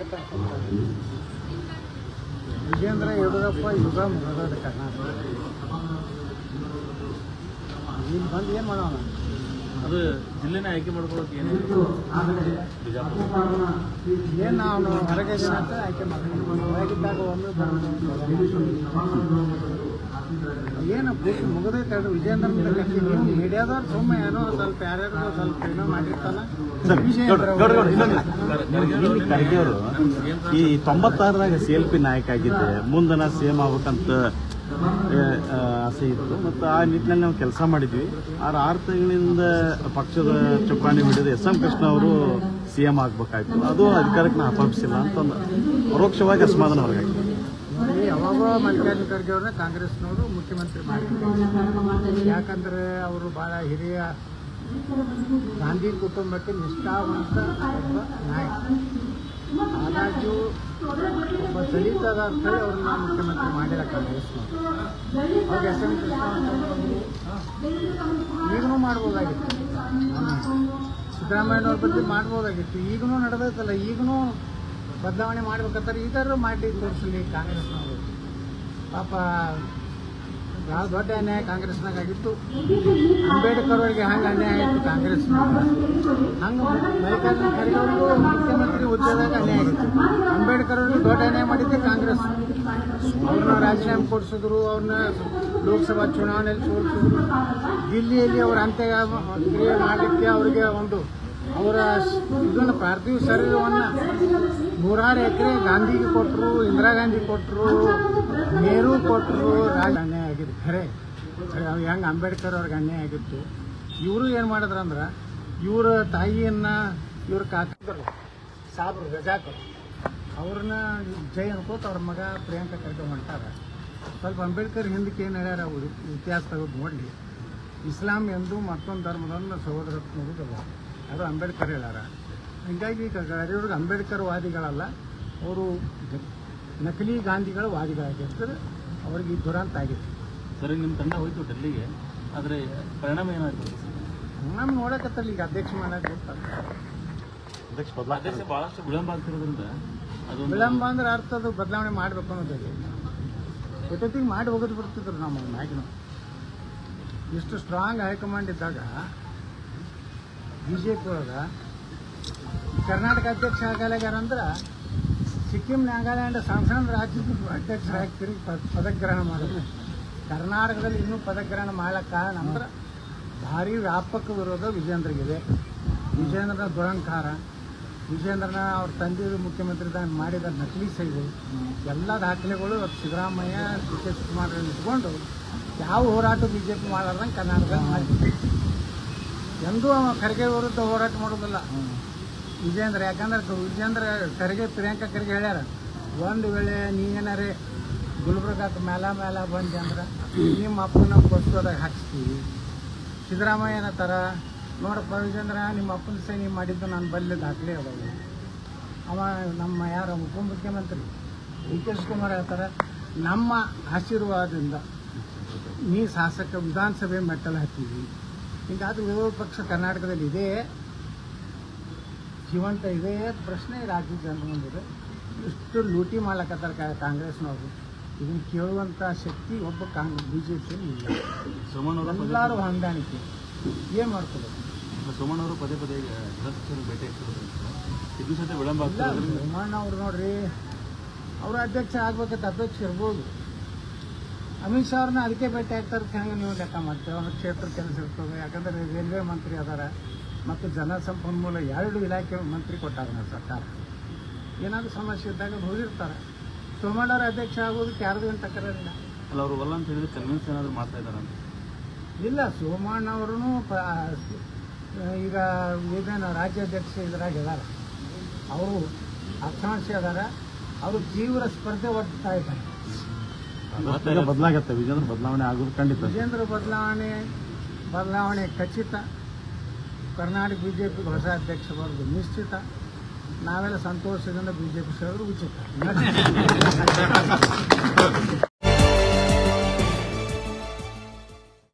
ಆಗುತ್ತೆ ವಿಜೇಂದ್ರ ಯಡಿಯೂರಪ್ಪ ಯುಗ ಮುಗಿದ ಕರ್ನಾಟಕ. ಇಲ್ಲಿ ಬಂದು ಏನು ಮಾಡೋಣ? ಅದು ಜಿಲ್ಲೆನ ಆಯ್ಕೆ ಮಾಡ್ಕೊಳ್ಳೋಕೆ ಏನು ಏನು ನಾವು ಹೊರಗೆ ಆಯ್ಕೆ ಮಾಡ್ಕೊಂಡು ಒಮ್ಮೆ ಏನು ಪೂರ್ತಿ ಮುಗಿದೈತೆ ಅದು. ಮೀಡಿಯಾದವ್ರು ಸುಮ್ಮನೆ ಏನೋ ಸ್ವಲ್ಪ ಯಾರ್ಯಾರು ಸ್ವಲ್ಪ ಏನೋ ಮಾಡಿರ್ತಾನೆ. ಈ ತೊಂಬತ್ತಾರದಾಗ ಸಿ ಎಲ್ ಪಿ ನಾಯಕ ಆಗಿದ್ದೆ. ಮುಂದೆ ನಾ ಸಿ ಎಂ ಆಗ್ಬೇಕಂತ ಆಸೆ ಇತ್ತು. ಮತ್ತು ಆ ನಿಟ್ಟಿನಲ್ಲಿ ನಾವು ಕೆಲಸ ಮಾಡಿದ್ವಿ. ಆರು ಆರು ತಿಂಗಳಿಂದ ಪಕ್ಷದ ಚುಕ್ಕಾಣಿ ಹಿಡಿದು ಎಸ್ ಎಂ ಕೃಷ್ಣ ಅವರು ಸಿ ಎಂ ಆಗ್ಬೇಕಾಯ್ತು. ಅದು ಅಧಿಕಾರಕ್ಕೆ ನಾ ಅಪಾಪಿಸಿಲ್ಲ ಅಂತಂದು. ಪರೋಕ್ಷವಾಗಿ ಅಸಮಾಧಾನ ಹೊರಗಾಯ್ತು ಯಾವಾಗ ಮಲ್ಲಿಕಾರ್ಜುನ ಖರ್ಗೆ ಅವ್ರನ್ನ ಕಾಂಗ್ರೆಸ್ನವರು ಮುಖ್ಯಮಂತ್ರಿ ಮಾಡಿದ್ರು ಯಾಕಂದ್ರೆ ಅವರು ಬಹಳ ಹಿರಿಯ ಗಾಂಧಿ ಕುಟುಂಬಕ್ಕೆ ನಿಷ್ಠಾವಂತ ಒಬ್ಬ ನಾಯಕ. ಆದಾಗ್ಯೂ ಒಬ್ಬ ದಲಿತದ ಅಂತ ಹೇಳಿ ಅವ್ರನ್ನ ಮುಖ್ಯಮಂತ್ರಿ ಮಾಡಿಲ್ಲ ಕಾಂಗ್ರೆಸ್ನವರು. ಈಗೂ ಮಾಡ್ಬೋದಾಗಿತ್ತು. ಸಿದ್ದರಾಮಯ್ಯನವ್ರ ಬಗ್ಗೆ ಮಾಡ್ಬೋದಾಗಿತ್ತು. ಈಗಲೂ ನಡೆದೈತಲ್ಲ ಈಗಲೂ ಬದಲಾವಣೆ ಮಾಡ್ಬೇಕಂತಾರೆ ಇದರ ಮಾಡಿ ತೋರಿಸಲಿ ಕಾಂಗ್ರೆಸ್ನವರು. ಪಾಪ ಭಾಳ ದೊಡ್ಡ ಅನ್ಯಾಯ ಕಾಂಗ್ರೆಸ್ನಾಗ ಆಗಿತ್ತು ಅಂಬೇಡ್ಕರ್ ಅವರಿಗೆ ಹಂಗೆ ಅನ್ಯಾಯ ಆಯಿತು ಕಾಂಗ್ರೆಸ್ನಾಗ ಹಂಗೆ ಮಲ್ಲಿಕಾರ್ಜುನ ಖರ್ಗೆ ಅವ್ರಿಗೂ ಮುಖ್ಯಮಂತ್ರಿ ಹುದ್ದೆದಾಗ ಅನ್ಯಾಯ ಆಗಿತ್ತು ಅಂಬೇಡ್ಕರ್ ಅವ್ರಿಗೆ ದೊಡ್ಡ ಅನ್ಯಾಯ ಮಾಡಿದ್ದೆ ಕಾಂಗ್ರೆಸ್. ಅವ್ರನ್ನ ರಾಜೀನಾಮೆ ಕೊಡಿಸಿದ್ರು, ಅವ್ರನ್ನ ಲೋಕಸಭಾ ಚುನಾವಣೆಯಲ್ಲಿ ಸೋಲಿಸಿದ್ರು. ದಿಲ್ಲಿಯಲ್ಲಿ ಅವ್ರ ಅಂತ್ಯ ಕ್ರಿಯೆ ಮಾಡಲಿಕ್ಕೆ ಅವರಿಗೆ ಒಂದು ಅವರ ಇದನ್ನು ಪಾರ್ಥಿವ ಶರೀರವನ್ನು ನೂರಾರು ಎಕರೆ ಗಾಂಧಿಗೆ ಕೊಟ್ಟರು ಇಂದಿರಾ ಗಾಂಧಿ ಕೊಟ್ಟರು ನೆಹರು ಕೊಟ್ಟರು ರಾಜ ಅನ್ಯಾಯ ಆಗಿದ್ದು ಖರೆ ಹೆಂಗೆ ಅಂಬೇಡ್ಕರ್ ಅವ್ರಿಗೆ ಅನ್ಯಾಯ ಆಗಿತ್ತು. ಇವರು ಏನು ಮಾಡಿದ್ರು ಅಂದ್ರೆ ಇವರ ತಾಯಿಯನ್ನು ಇವ್ರ ಕಾಕಿದ್ರು, ಸಾಬ್ರು, ಗಜಾಕರು. ಅವ್ರನ್ನ ಜೈ ಅನ್ಕೋತ ಅವ್ರ ಮಗ ಪ್ರಿಯಾಂಕಾ ಕರ್ಕೊಂಡು ಹೊಂಟಾರ. ಸ್ವಲ್ಪ ಅಂಬೇಡ್ಕರ್ ಹಿಂದಕ್ಕೆ ಏನು ಹೇಳ್ಯಾರ, ಅವರು ಇತಿಹಾಸ ತೆಗೆದು ನೋಡಲಿ. ಇಸ್ಲಾಂ ಎಂದು ಮತ್ತೊಂದು ಧರ್ಮದನ್ನು ಸಹೋದರತ್ವ ನೋಡುವುದಿಲ್ಲ ಅದು ಅಂಬೇಡ್ಕರ್ ಹೇಳ್ಯಾರ. ಹೀಗಾಗಿ ಈಗ ಗಡಿಯವ್ರಿಗೆ ಅಂಬೇಡ್ಕರ್ ವಾದಿಗಳಲ್ಲ ಅವರು ನಕಲಿ ಗಾಂಧಿಗಳ ವಾದಿಗಳಾಗಿರ್ತಾರೆ ಅವ್ರಿಗೆ ಈ ದುರಂತ ಆಗಿತ್ತು ಸರಿ ನಿಮ್ಮ ತಂಡ ಹೋಯ್ತು ಡೆಲ್ಲಿಗೆ ಆದರೆ ಪರಿಣಾಮ ಏನಾಯ್ತು ನಮ್ಮ ನೋಡಕತ್ತಲ್ಲ ಈಗ ಅಧ್ಯಕ್ಷ ಮಾಡೋದು ಅಧ್ಯಕ್ಷ ಬದಲಾಗ್ತಾರೆ ಅಧ್ಯಕ್ಷ ಭಾಳಷ್ಟು ವಿಳಂಬ ಆಗ್ತಿರೋದ್ರಿಂದ ಅದು ವಿಳಂಬ ಅಂದ್ರೆ ಅರ್ಥ ಅದು ಬದಲಾವಣೆ ಮಾಡಬೇಕು ಅನ್ನೋದಾಗಿ ಜೊತೆಗೆ ಮಾಡಿ ಹೋಗೋದು ಬರ್ತಿದ್ರು ನಮ್ಮ ಮ್ಯಾಗಿನ ಇಷ್ಟು ಸ್ಟ್ರಾಂಗ್ ಹೈಕಮಾಂಡ್ ಇದ್ದಾಗ ಬಿ ಜೆ ಪಿ ಒಳಗೆ ಕರ್ನಾಟಕ ಅಧ್ಯಕ್ಷ ಆಗಲಾಗ್ಯಾರಂದ್ರೆ ಸಿಕ್ಕಿಂ ನಾಗಾಲ್ಯಾಂಡ್ ಸಣ್ಣ ಸಣ್ಣ ರಾಜ್ಯದ ಅಧ್ಯಕ್ಷರಾಗಿ ತಿರುಗಿ ಪದಗ್ರಹಣ ಮಾಡಿದ್ರು ಕರ್ನಾಟಕದಲ್ಲಿ ಇನ್ನೂ ಪದಗ್ರಹಣ ಮಾಡಕ್ಕೆ ಕಾರಣ ಅಂದ್ರೆ ಭಾರಿ ವ್ಯಾಪಕ ವಿರೋಧ ವಿಜೇಂದ್ರಗಿದೆ. ವಿಜೇಂದ್ರನ ದುರಂಕಾರ, ವಿಜೇಂದ್ರನ ಅವ್ರ ತಂದೆ ಮುಖ್ಯಮಂತ್ರಿ ಮಾಡಿದ ನಕಲಿ ಸೈದು, ಎಲ್ಲ ದಾಖಲೆಗಳು ಸಿದ್ದರಾಮಯ್ಯ ಡಿ ಕೆ ಶಿವಕುಮಾರ್ ಇಟ್ಕೊಂಡು ಯಾವ ಹೋರಾಟ ಬಿ ಜೆ ಪಿ ಕರ್ನಾಟಕದಲ್ಲಿ ಎಂದೂ ಖರ್ಗೆ ವಿರುದ್ಧ ಹೋರಾಟ ಮಾಡೋದಿಲ್ಲ ವಿಜೇಂದ್ರ ಯಾಕಂದ್ರೆ ವಿಜೇಂದ್ರ ಖರ್ಗೆ ಪ್ರಿಯಾಂಕಾ ಖರ್ಗೆ ಹೇಳ್ಯಾರ, ಒಂದು ವೇಳೆ ನೀ ಏನಾರೇ ಗುಲ್ಬರ್ಗಾಕ್ಕೆ ಮೇಲ ಮೇಲ ಬಂದೆ ಅಂದ್ರೆ ನಿಮ್ಮ ಅಪ್ಪನ ಕೊಸ್ತೋದಾಗ ಹಾಕ್ಸ್ತೀವಿ. ಸಿದ್ದರಾಮಯ್ಯ ಏನತ್ತಾರ ನೋಡಪ್ಪ ವಿಜೇಂದ್ರ ನಿಮ್ಮ ಅಪ್ಪನ ಸೈನಿ ಮಾಡಿದ್ದು ನಾನು ಬಲ್ಲಿ ದಾಖಲೆ ಅದಾವೆ ಅವ ನಮ್ಮ ಯಾರ ಉಪಮುಖ್ಯಮಂತ್ರಿ ಡಿ ಕೆ ಶಿವಕುಮಾರ್ ಹೇಳ್ತಾರೆ, ನಮ್ಮ ಆಶೀರ್ವಾದದಿಂದ ನೀ ಶಾಸಕ ವಿಧಾನಸಭೆ ಮೆಟ್ಟಲು ಹತ್ತೀವಿ. ಹೀಗಾದ್ರೆ ವಿರೋಧ ಪಕ್ಷ ಕರ್ನಾಟಕದಲ್ಲಿ ಇದೆ. ಜೀವಂತ ಇದೆ ಪ್ರಶ್ನೆ ರಾಜ್ಯದ ಜನರ ಮುಂದಿದೆ ಇಷ್ಟು ಲೂಟಿ ಮಾಡ್ಲಕತ್ತಾರ ಕಾಂಗ್ರೆಸ್ನವರು. ಇದನ್ನು ಕೇಳುವಂಥ ಶಕ್ತಿ ಒಬ್ಬ ಕಾಂಗ್ರೆಸ್ ಬಿ ಜೆ ಪಿಯಲ್ಲಿ ಇಲ್ಲ ಎಲ್ಲಾರು ಹೊಂದಾಣಿಕೆ. ಏನು ಮಾಡ್ಕೋಬೇಕು? ಸೋಮಣ್ಣವರು ಪದೇ ಪದೇ ಗೃಹಸ್ಥರು ಭೇಟಿ ಇದು ಸಹಿತ ವಿಳಂಬ ಆಗ್ತಿರೋದ್ರಿಂದ ಸೋಮಣ್ಣ ಅವ್ರು ನೋಡ್ರಿ ಅವರು ಅಧ್ಯಕ್ಷ ಆಗ್ಬೇಕಂತ ಅಧ್ಯಕ್ಷ ಇರ್ಬೋದು. ಅಮಿತ್ ಶಾ ಅವ್ರನ್ನ ಅದಕ್ಕೆ ಭೇಟಿ ಆಗ್ತಾರೆ ಹೆಂಗೆ ನೀವು ಲೆಕ್ಕ ಮಾಡ್ತೀವಿ ಅವ್ರ ಕ್ಷೇತ್ರ ಕೆಲಸ ಇರ್ತದೆ. ಯಾಕಂದ್ರೆ ರೈಲ್ವೆ ಮಂತ್ರಿ ಅದಾರ ಮತ್ತು ಜನ ಸಂಪನ್ಮೂಲ ಎರಡು ಇಲಾಖೆ ಮಂತ್ರಿ ಕೊಟ್ಟಾರ ನಮ್ಮ ಸರ್ಕಾರ. ಏನಾದರೂ ಸಮಸ್ಯೆ ಇದ್ದಾಗ ಹೋಗಿರ್ತಾರೆ. ಸೋಮಣ್ಣ ಅವ್ರ ಅಧ್ಯಕ್ಷ ಆಗೋದಕ್ಕೆ ಯಾರ್ದು ಏನು ತಕರಾರಿಲ್ಲ. ಅಲ್ಲ ಅವರು ಒಲ್ಲ ಅಂತ ಹೇಳಿದ್ರೆ ಕನ್ವಿನ್ಸ್ ಏನಾದರೂ ಮಾಡ್ತಾ ಇದ್ದಾರೆ ಅಂತ ಇಲ್ಲ ಸೋಮಣ್ಣ ಅವರು ಈಗ ಇದೇನು ರಾಜ್ಯಾಧ್ಯಕ್ಷ ಇದ್ರಾಗ ಇದ್ದಾರೆ ಅವರು ಆಕಾಂಕ್ಷೆ ಅದಾರ. ಅವರು ತೀವ್ರ ಸ್ಪರ್ಧೆ ಒಡ್ತಾ ಇದ್ದಾರೆ. ಬದಲಾಗತ್ತೆ ವಿಜೇಂದ್ರ ಬದಲಾವಣೆ ಆಗೋದು ಖಂಡಿತ. ವಿಜೇಂದ್ರ ಬದಲಾವಣೆ ಬದಲಾವಣೆ ಖಚಿತ. ಕರ್ನಾಟಕ ಬಿಜೆಪಿ ಹೊಸ ಅಧ್ಯಕ್ಷ ಬರೋದು ನಿಶ್ಚಿತ. ನಾವೆಲ್ಲ ಸಂತೋಷದಿಂದ ಬಿಜೆಪಿ ಸೇರಿದ್ರು ಉಚಿತ.